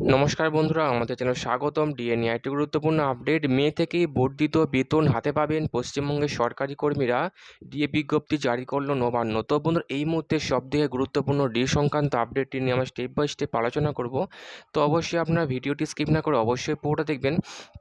নমস্কার বন্ধুরা, আমাদের চ্যানেল স্বাগতম। ডিএনএ একটি গুরুত্বপূর্ণ আপডেট মে থেকেই বর্ধিত বেতন হাতে পাবেন পশ্চিমবঙ্গের সরকারি কর্মীরা। ডিএ বিজ্ঞপ্তি জারি করল নবান্ন। তো বন্ধুরা, এই মুহূর্তে সবথেকে গুরুত্বপূর্ণ ডি সংক্রান্ত আপডেটটি নিয়ে আমরা স্টেপ বাই স্টেপ আলোচনা করব। তো অবশ্যই আপনারা ভিডিওটি স্কিপ না করে অবশ্যই পুরোটা দেখবেন।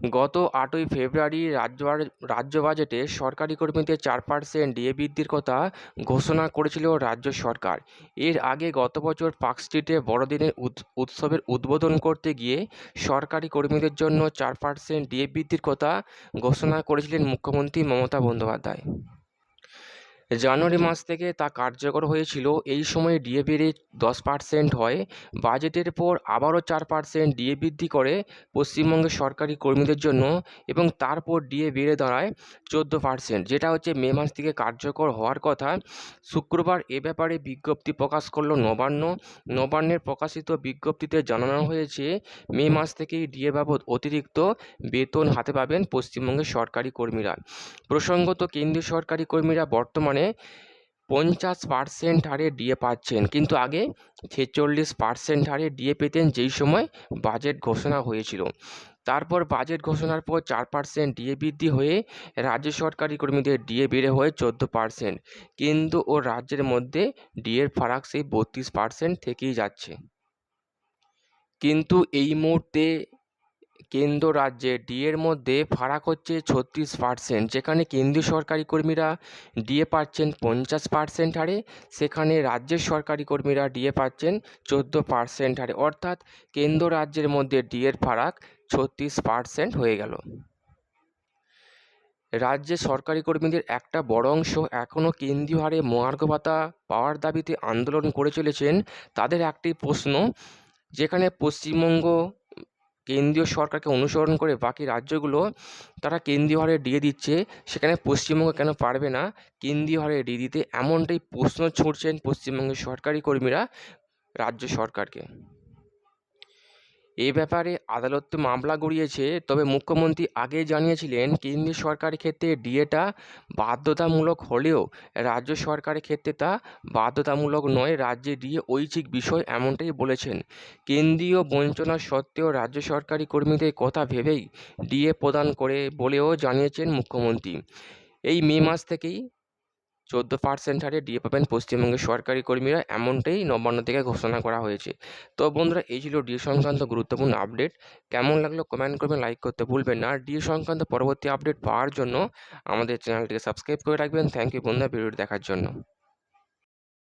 গত আটই ফেব্রুয়ারি রাজ্য রাজ্য বাজেটে সরকারি কর্মীদের চার পার্সেন্ট ডিএ বৃদ্ধির কথা ঘোষণা করেছিল রাজ্য সরকার। এর আগে গত বছর পার্ক স্ট্রিটে বড়দিনের উৎসবের উদ্বোধন করতে গিয়ে সরকারি কর্মীদের জন্য চার পার্সেন্ট ডিএ বৃদ্ধির কথা ঘোষণা করেছিলেন মুখ্যমন্ত্রী মমতা বন্দ্যোপাধ্যায়। জানুয়ারি মাস থেকে তা কার্যকর হয়েছিল। এই সময় ডিএ বেড়ে দশ পার্সেন্ট হয়। বাজেটের পর আবারও চার পার্সেন্ট ডিএ বৃদ্ধি করে পশ্চিমবঙ্গের সরকারি কর্মীদের জন্য এবং তারপর ডিএ বেড়ে দাঁড়ায় চোদ্দ পার্সেন্ট যেটা হচ্ছে মে মাস থেকে কার্যকর হওয়ার কথা। শুক্রবার এ ব্যাপারে বিজ্ঞপ্তি প্রকাশ করল নবান্ন। নবান্নের প্রকাশিত বিজ্ঞপ্তিতে জানানো হয়েছে মে মাস থেকেই ডিএ বাবদ অতিরিক্ত বেতন হাতে পাবেন পশ্চিমবঙ্গের সরকারি কর্মীরা। প্রসঙ্গত কেন্দ্রীয় সরকারি কর্মীরা বর্তমানে পঞ্চাশ পার্সেন্ট হারে ডিএ পাচ্ছেন। কিন্তু আগে ছেচল্লিশ পার্সেন্ট হারে ডিএ পেতেন যেই সময় বাজেট ঘোষণা হয়েছিল। তারপর বাজেট ঘোষণার পর চার পার্সেন্ট ডিএ বৃদ্ধি হয়ে রাজ্য সরকারি কর্মীদের ডিএ বেড়ে হয়ে চোদ্দ পার্সেন্ট কেন্দ্র ও রাজ্যের মধ্যে ডিএর ফারাক সেই বত্রিশ পার্সেন্ট থেকেই যাচ্ছে। কিন্তু এই মুহূর্তে কেন্দ্র রাজ্যে ডিএর মধ্যে ফারাক হচ্ছে ছত্রিশ পার্সেন্ট যেখানে কেন্দ্রীয় সরকারি কর্মীরা ডিএ পাচ্ছেন পঞ্চাশ পার্সেন্ট হারে, সেখানে রাজ্যের সরকারি কর্মীরা ডিএ পাচ্ছেন চোদ্দ পার্সেন্ট হারে। অর্থাৎ কেন্দ্র রাজ্যের মধ্যে ডিএর ফারাক ছত্রিশ পার্সেন্ট হয়ে গেল। রাজ্যে সরকারি কর্মীদের একটা বড় অংশ এখনও কেন্দ্রীয় হারে মহার্ঘ ভাতা পাওয়ার দাবিতে আন্দোলন করে চলেছেন। তাদের একটি প্রশ্ন, যেখানে পশ্চিমবঙ্গ কেন্দ্রীয় সরকারকে অনুসরণ করে বাকি রাজ্যগুলো তারা কেন্দ্রীয় হারে দিয়ে দিচ্ছে, সেখানে পশ্চিমবঙ্গ কেন পারবে না? কেন্দ্রীয় হারে দিয়ে দিতে এমনটাই প্রশ্ন ছুঁড়ছেন পশ্চিমবঙ্গের সরকারি কর্মীরা, রাজ্য সরকারকে। এ ব্যাপারে আদালত মামলা গড়িয়েছে, তবে মুখ্যমন্ত্রী আগে জানিয়েছিলেন কেন্দ্রীয় সরকারের ক্ষেত্রে ডিএটা বাধ্যতামূলক হলেও রাজ্য সরকারের ক্ষেত্রে তা বাধ্যতামূলক নয়, রাজ্যে ডিএ ঐচ্ছিক বিষয় এমনটাই বলেছেন। কেন্দ্রীয় বঞ্চনা সত্ত্বেও রাজ্য সরকারি কর্মীদের কথা ভেবেই ডিএ প্রদান করে বলেও জানিয়েছেন মুখ্যমন্ত্রী। এই মে মাস থেকেই চোদ্দ পার্সেন্ট হারে ডিএ পাবেন পশ্চিমবঙ্গের সরকারি কর্মীরা, এমনটাই নবান্ন থেকে ঘোষণা করা হয়েছে। তো বন্ধুরা, এই ছিল ডিএ সংক্রান্ত গুরুত্বপূর্ণ আপডেট কেমন লাগল কমেন্ট করবেন লাইক করতে ভুলবেন না। ডিএ সংক্রান্ত পরবর্তী আপডেট পাওয়ার জন্য আমাদের চ্যানেলটিকে সাবস্ক্রাইব করে রাখবেন। থ্যাংক ইউ বন্ধুরা ভিডিওটি দেখার জন্য।